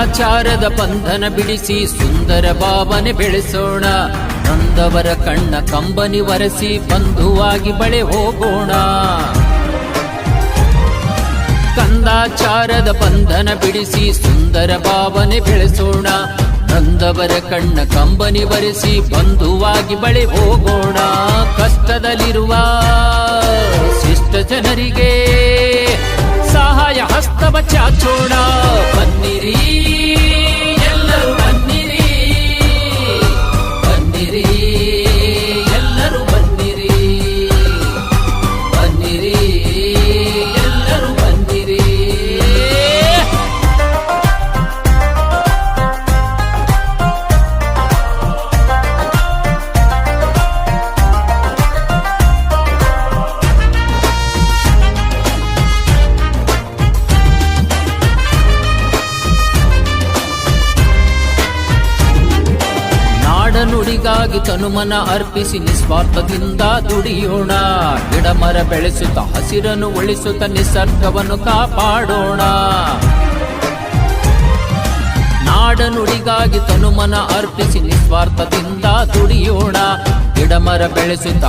ಕಂದಾಚಾರದ ಬಂಧನ ಬಿಡಿಸಿ ಸುಂದರ ಭಾವನೆ ಬೆಳೆಸೋಣ. ನೊಂದವರ ಕಣ್ಣ ಕಂಬನಿ ಒರೆಸಿ ಬಂಧುವಾಗಿ ಬಳೆ ಹೋಗೋಣ. ಕಂದಾಚಾರದ ಬಂಧನ ಬಿಡಿಸಿ ಸುಂದರ ಭಾವನೆ ಬೆಳೆಸೋಣ. ನಂದವರ ಕಣ್ಣ ಕಂಬನಿ ಒರೆಸಿ ಬಂಧುವಾಗಿ ಬಳೆ ಹೋಗೋಣ. ಕಷ್ಟದಲ್ಲಿರುವ ಶಿಷ್ಟ ಜನರಿಗೆ ಸಹಾಯ ಹಸ್ತವ ಚಾಚೋಣ. ನಾಡನುಡಿಗಾಗಿ ತನುಮನ ಅರ್ಪಿಸಿ ನಿಸ್ವಾರ್ಥದಿಂದ ದುಡಿಯೋಣ. ಗಿಡ ಮರ ಬೆಳೆಸುತ್ತ ಹಸಿರನ್ನು ಉಳಿಸುತ್ತ ನಿಸರ್ಗವನ್ನು ಕಾಪಾಡೋಣ. ನಾಡನುಡಿಗಾಗಿ ತನುಮನ ಅರ್ಪಿಸಿ ನಿಸ್ವಾರ್ಥದಿಂದ ದುಡಿಯೋಣ. ಗಿಡ ಮರ ಬೆಳೆಸುತ್ತ